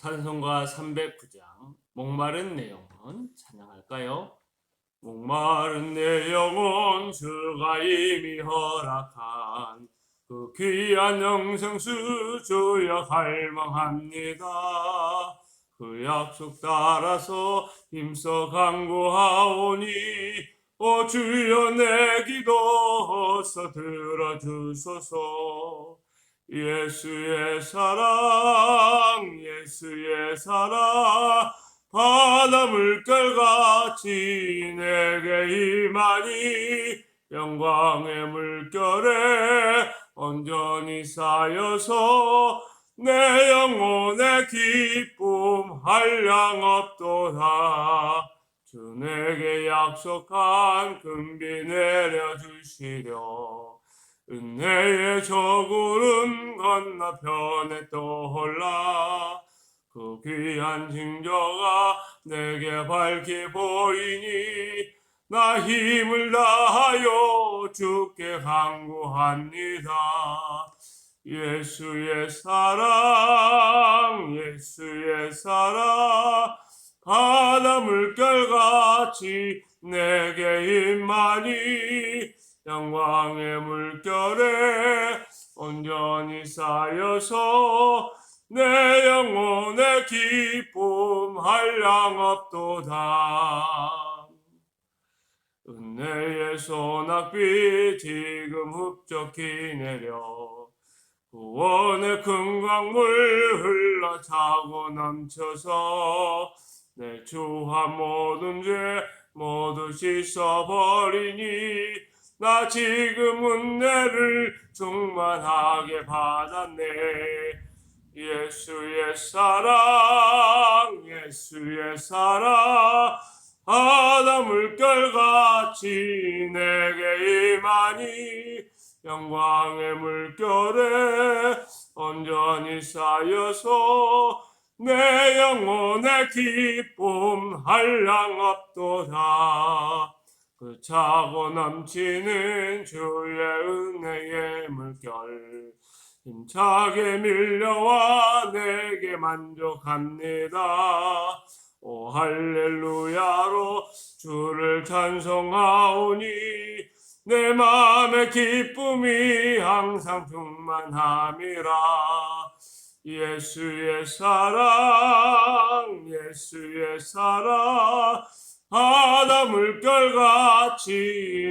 찬송가 309장 목마른 내 영혼 찬양할까요? 목마른 내 영혼 주가 이미 허락한 그 귀한 영생수 주여 갈망합니다. 그 약속 따라서 힘써 간구하오니 오 주여 내 기도 어서 들어주소서 예수의 사랑 예수의 사랑 바다 물결같이 내게 임하니 영광의 물결에 온전히 쌓여서 내 영혼의 기쁨 한량 없도다. 주 내게 약속한 금비 내려주시려 은혜의 저구름 건너편에 떠올라 그 귀한 징조가 내게 밝게 보이니 나 힘을 다하여 주께 간구합니다. 예수의 사랑 예수의 사랑 바다 물결같이 내게 임하니 영광의 물결에 온전히 쌓여서 내 영혼의 기쁨 한량 없도다. 은혜의 소낙비 지금 흡족히 내려 구원의 큰 강물 흘러 차고 넘쳐서 내 주한 모든 죄 모두 씻어버리니 나 지금 은혜를 충만하게 받았네. 예수의 사랑 예수의 사랑 바다 물결같이 내게 임하니 영광의 물결에 온전히 쌓여서 내 영혼의 기쁨 한량 없도다 그 차고 넘치는 주의 은혜의 물결. 힘차게 밀려와 내게 만족합니다. 오 할렐루야로 주를 찬송하오니 내 마음의 기쁨이 항상 충만함이라. 예수의 사랑 예수의 사랑 바다 물결같이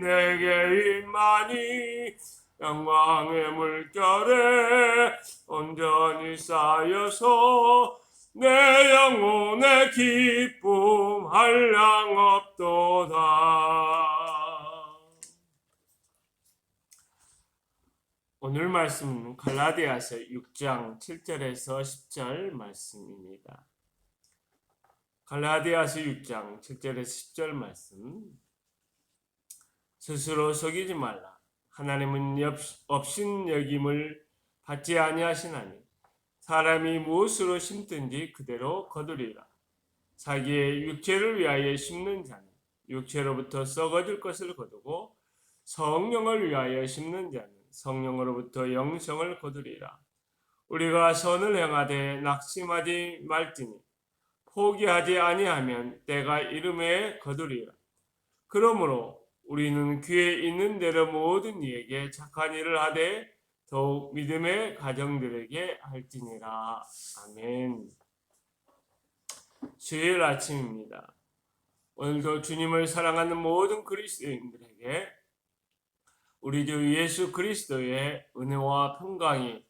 내게 임하니 영광의 물결에 온전히 쌓여서 내 영혼의 기쁨 한량 없도다. 오늘 말씀은 갈라디아서 6장 7절에서 10절 말씀입니다. 갈라디아서 6장 7절에서 10절 말씀. 스스로 속이지 말라. 하나님은 없인 여김을 받지 아니하시나니 사람이 무엇으로 심든지 그대로 거두리라. 자기의 육체를 위하여 심는 자는 육체로부터 썩어질 것을 거두고 성령을 위하여 심는 자는 성령으로부터 영성을 거두리라. 우리가 선을 행하되 낙심하지 말지니 포기하지 아니하면 때가 이름에 거두리라. 그러므로 우리는 귀에 있는 대로 모든 이에게 착한 일을 하되 더욱 믿음의 가정들에게 할지니라. 아멘. 수요일 아침입니다. 오늘도 주님을 사랑하는 모든 그리스도인들에게 우리 주 예수 그리스도의 은혜와 평강이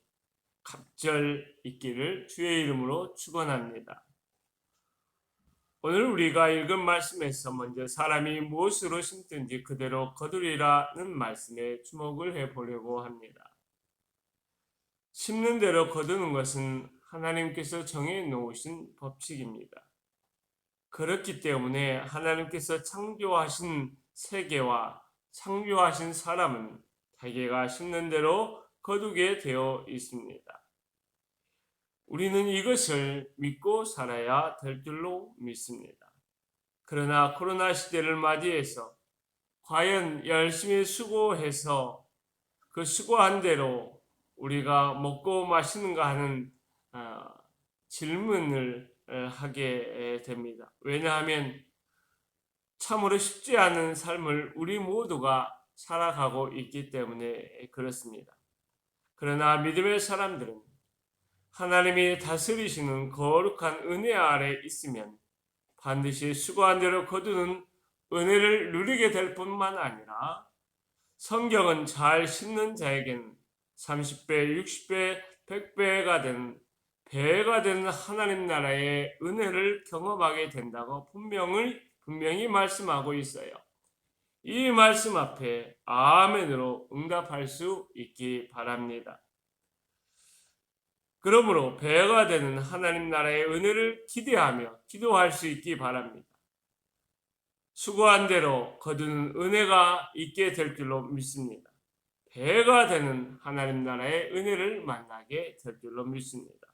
갑절 있기를 주의 이름으로 축원합니다. 오늘 우리가 읽은 말씀에서 먼저 사람이 무엇으로 심든지 그대로 거두리라는 말씀에 주목을 해 보려고 합니다. 심는 대로 거두는 것은 하나님께서 정해 놓으신 법칙입니다. 그렇기 때문에 하나님께서 창조하신 세계와 창조하신 사람은 자기가 심는 대로 거두게 되어 있습니다. 우리는 이것을 믿고 살아야 될 줄로 믿습니다. 그러나 코로나 시대를 맞이해서 과연 열심히 수고해서 그 수고한 대로 우리가 먹고 마시는가 하는 질문을 어, 하게 됩니다. 왜냐하면 참으로 쉽지 않은 삶을 우리 모두가 살아가고 있기 때문에 그렇습니다. 그러나 믿음의 사람들은 하나님이 다스리시는 거룩한 은혜 아래 있으면 반드시 수고한 대로 거두는 은혜를 누리게 될 뿐만 아니라 성경은 잘 심는 자에게는 30배, 60배, 100배가 되는 배가 되는 하나님 나라의 은혜를 경험하게 된다고 분명히 분명히 말씀하고 있어요. 이 말씀 앞에 아멘으로 응답할 수 있기 바랍니다. 그러므로 배가 되는 하나님 나라의 은혜를 기대하며 기도할 수 있기 바랍니다. 수고한 대로 거두는 은혜가 있게 될 줄로 믿습니다. 배가 되는 하나님 나라의 은혜를 만나게 될 줄로 믿습니다.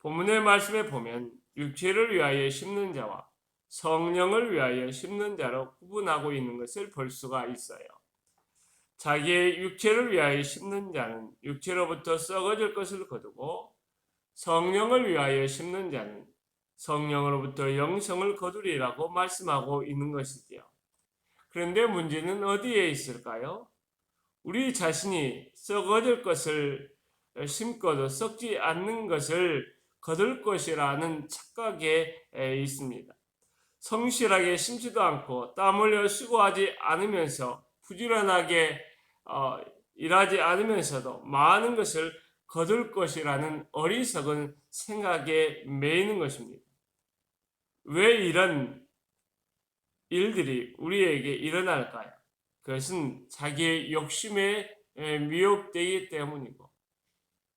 본문의 말씀에 보면 육체를 위하여 심는 자와 성령을 위하여 심는 자로 구분하고 있는 것을 볼 수가 있어요. 자기의 육체를 위하여 심는 자는 육체로부터 썩어질 것을 거두고 성령을 위하여 심는 자는 성령으로부터 영성을 거두리라고 말씀하고 있는 것이지요. 그런데 문제는 어디에 있을까요? 우리 자신이 썩어질 것을 심고도 썩지 않는 것을 거둘 것이라는 착각에 있습니다. 성실하게 심지도 않고 땀 흘려 수고하지 않으면서 부지런하게 어, 일하지 않으면서도 많은 것을 거둘 것이라는 어리석은 생각에 매이는 것입니다. 왜 이런 일들이 우리에게 일어날까요? 그것은 자기의 욕심에 미혹되기 때문이고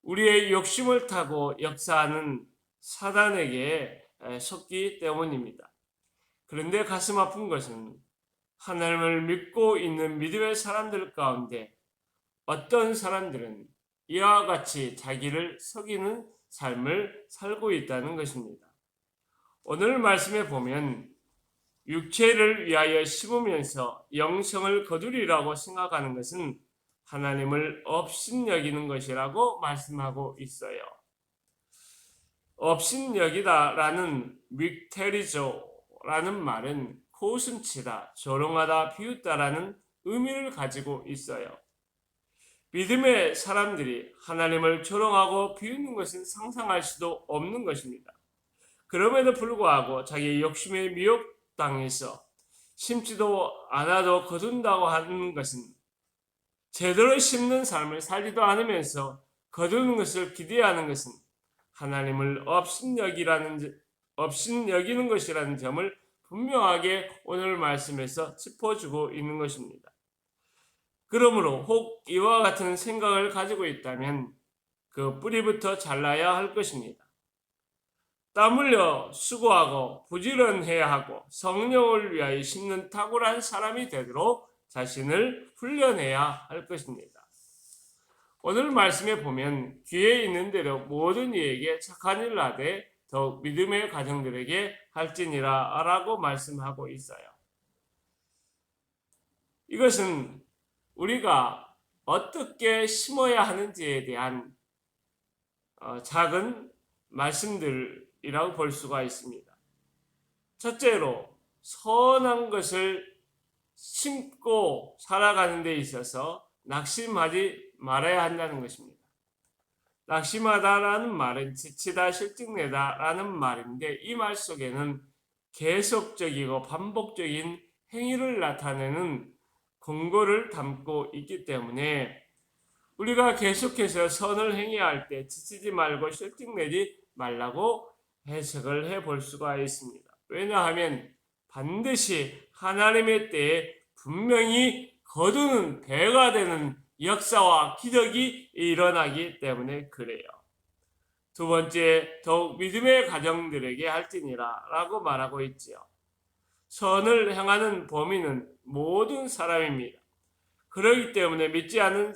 우리의 욕심을 타고 역사하는 사단에게 속기 때문입니다. 그런데 가슴 아픈 것은 하나님을 믿고 있는 믿음의 사람들 가운데 어떤 사람들은 이와 같이 자기를 속이는 삶을 살고 있다는 것입니다. 오늘 말씀에 보면 육체를 위하여 심으면서 영성을 거두리라고 생각하는 것은 하나님을 업신여기는 것이라고 말씀하고 있어요. 업신여기다라는 믹테리조라는 말은 고슴치다, 조롱하다, 비웃다라는 의미를 가지고 있어요. 믿음의 사람들이 하나님을 조롱하고 비웃는 것은 상상할 수도 없는 것입니다. 그럼에도 불구하고 자기 욕심에 미혹당해서 심지도 않아도 거둔다고 하는 것은 제대로 심는 삶을 살지도 않으면서 거두는 것을 기대하는 것은 하나님을 업신여기라는 업신여기는 것이라는 점을 분명하게 오늘 말씀에서 짚어주고 있는 것입니다. 그러므로 혹 이와 같은 생각을 가지고 있다면 그 뿌리부터 잘라야 할 것입니다. 땀 흘려 수고하고 부지런해야 하고 성령을 위하여 심는 탁월한 사람이 되도록 자신을 훈련해야 할 것입니다. 오늘 말씀에 보면 귀에 있는 대로 모든 이에게 착한 일 하되 더욱 믿음의 가정들에게 할지니라 라고 말씀하고 있어요. 이것은 우리가 어떻게 심어야 하는지에 대한 어, 작은 말씀들이라고 볼 수가 있습니다. 첫째로 선한 것을 심고 살아가는 데 있어서 낙심하지 말아야 한다는 것입니다. 낙심하다라는 말은 지치다, 실증내다라는 말인데 이 말 속에는 계속적이고 반복적인 행위를 나타내는 근거를 담고 있기 때문에 우리가 계속해서 선을 행해야 때 지치지 말고 실증내지 말라고 해석을 해 볼 수가 있습니다. 왜냐하면 반드시 하나님의 때에 분명히 거두는 배가 되는 역사와 기적이 일어나기 때문에 그래요. 두 번째, 더욱 믿음의 가정들에게 할지니라 라고 말하고 있지요. 선을 행하는 범인은 모든 사람입니다. 그러기 때문에 믿지 않은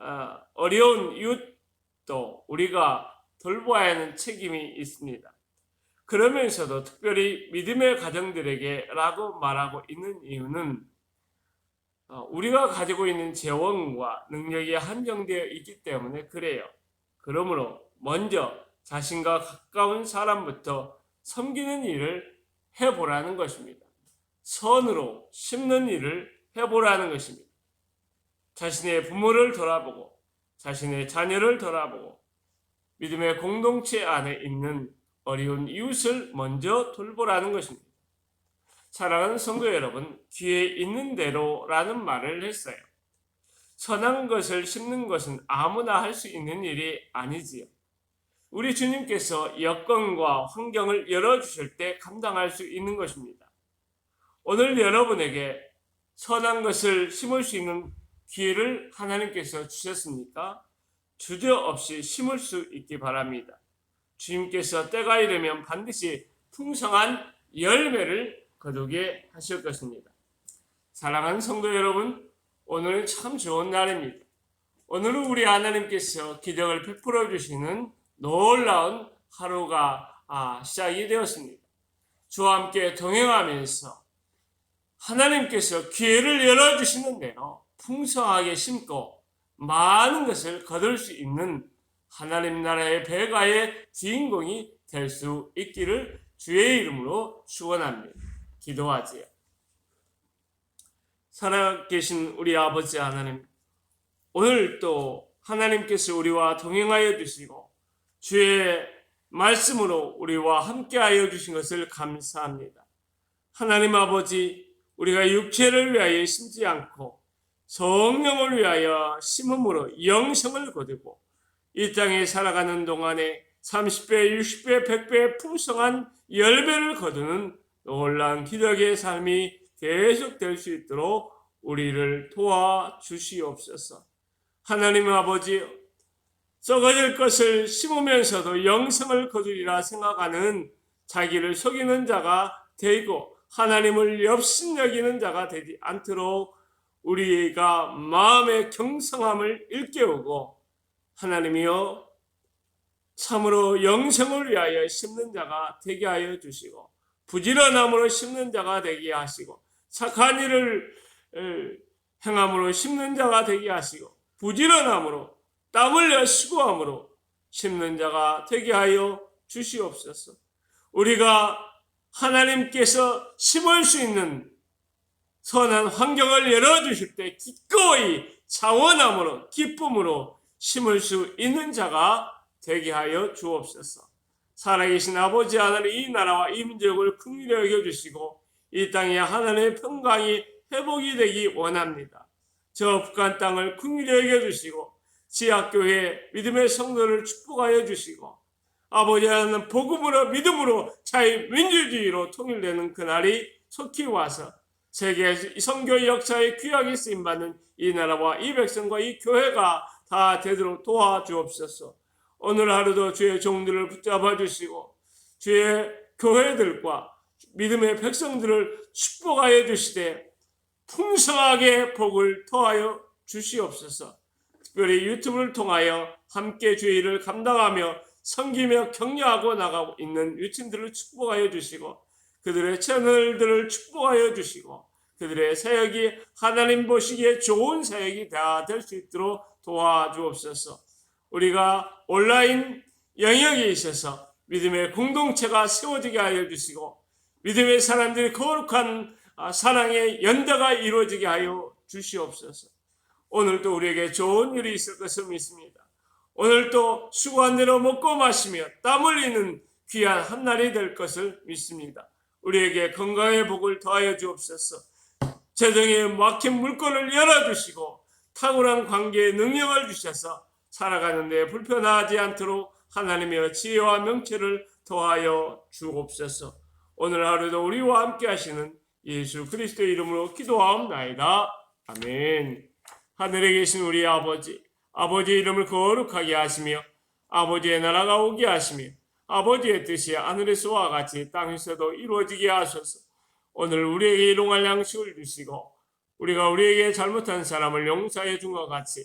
어, 어려운 이웃도 우리가 돌보아야 하는 책임이 있습니다. 그러면서도 특별히 믿음의 가정들에게 라고 말하고 있는 이유는 어, 우리가 가지고 있는 재원과 능력이 한정되어 있기 때문에 그래요. 그러므로 먼저 자신과 가까운 사람부터 섬기는 일을 해보라는 것입니다. 선으로 심는 일을 해보라는 것입니다. 자신의 부모를 돌아보고 자신의 자녀를 돌아보고 믿음의 공동체 안에 있는 어려운 이웃을 먼저 돌보라는 것입니다. 사랑하는 성도 여러분, 귀에 있는 대로라는 말을 했어요. 선한 것을 심는 것은 아무나 할 수 있는 일이 아니지요. 우리 주님께서 여건과 환경을 열어주실 때 감당할 수 있는 것입니다. 오늘 여러분에게 선한 것을 심을 수 있는 기회를 하나님께서 주셨습니까? 주저없이 심을 수 있기 바랍니다. 주님께서 때가 이르면 반드시 풍성한 열매를 거두게 하실 것입니다. 사랑하는 성도 여러분, 오늘은 참 좋은 날입니다. 오늘은 우리 하나님께서 기적을 베풀어 주시는 놀라운 하루가 아, 시작이 되었습니다. 주와 함께 동행하면서 하나님께서 기회를 열어주시는 대로 풍성하게 심고 많은 것을 거둘 수 있는 하나님 나라의 배가의 주인공이 될 수 있기를 주의 이름으로 축원합니다. 기도하지요. 살아계신 우리 아버지 하나님, 오늘 또 하나님께서 우리와 동행하여 주시고 주의 말씀으로 우리와 함께하여 주신 것을 감사합니다. 하나님 아버지, 우리가 육체를 위하여 심지 않고 성령을 위하여 심음으로 영성을 거두고 이 땅에 살아가는 동안에 30배, 60배, 100배 풍성한 열배를 거두는 놀라운 기적의 삶이 계속될 수 있도록 우리를 도와 주시옵소서. 하나님 아버지, 썩어질 것을 심으면서도 영성을 거두리라 생각하는 자기를 속이는 자가 되고 하나님을 엽신 여기는 자가 되지 않도록 우리가 마음의 경성함을 일깨우고 하나님이여 참으로 영성을 위하여 심는 자가 되게 하여 주시고 부지런함으로 심는 자가 되게 하시고 착한 일을 행함으로 심는 자가 되게 하시고 부지런함으로 땀 흘려 수고함으로 심는 자가 되게 하여 주시옵소서. 우리가 하나님께서 심을 수 있는 선한 환경을 열어주실 때 기꺼이 자원함으로 기쁨으로 심을 수 있는 자가 되게 하여 주옵소서. 살아계신 아버지 하나님 이 나라와 이 민족을 긍휼히 여겨주시고 이 땅에 하나님의 평강이 회복이 되기 원합니다. 저 북한 땅을 긍휼히 여겨주시고 지하교회 믿음의 성도를 축복하여 주시고 아버지 하나님 복음으로 믿음으로 자유민주주의로 통일되는 그날이 속히 와서 세계 선교 역사의 귀하게 쓰임받는 이 나라와 이 백성과 이 교회가 다 되도록 도와주옵소서. 오늘 하루도 주의 종들을 붙잡아 주시고 주의 교회들과 믿음의 백성들을 축복하여 주시되 풍성하게 복을 더하여 주시옵소서. 특별히 유튜브를 통하여 함께 주의 일을 감당하며 섬기며 격려하고 나가고 있는 유친들을 축복하여 주시고 그들의 채널들을 축복하여 주시고 그들의 사역이 하나님 보시기에 좋은 사역이 다 될 수 있도록 도와주옵소서. 우리가 온라인 영역에 있어서 믿음의 공동체가 세워지게 하여 주시고 믿음의 사람들이 거룩한 사랑의 연대가 이루어지게 하여 주시옵소서. 오늘도 우리에게 좋은 일이 있을 것을 믿습니다. 오늘도 수고한 대로 먹고 마시며 땀 흘리는 귀한 한 날이 될 것을 믿습니다. 우리에게 건강의 복을 더하여 주옵소서. 재정에 막힌 물건을 열어주시고 탁월한 관계의 능력을 주셔서 살아가는데 불편하지 않도록 하나님의 지혜와 명체를 더하여 주옵소서. 오늘 하루도 우리와 함께 하시는 예수 그리스도 이름으로 기도하옵나이다. 아멘. 하늘에 계신 우리 아버지, 아버지 이름을 거룩하게 하시며 아버지의 나라가 오게 하시며 아버지의 뜻이 하늘에서와 같이 땅에서도 이루어지게 하소서. 오늘 우리에게 일용할 양식을 주시고 우리가 우리에게 잘못한 사람을 용서해 준 것 같이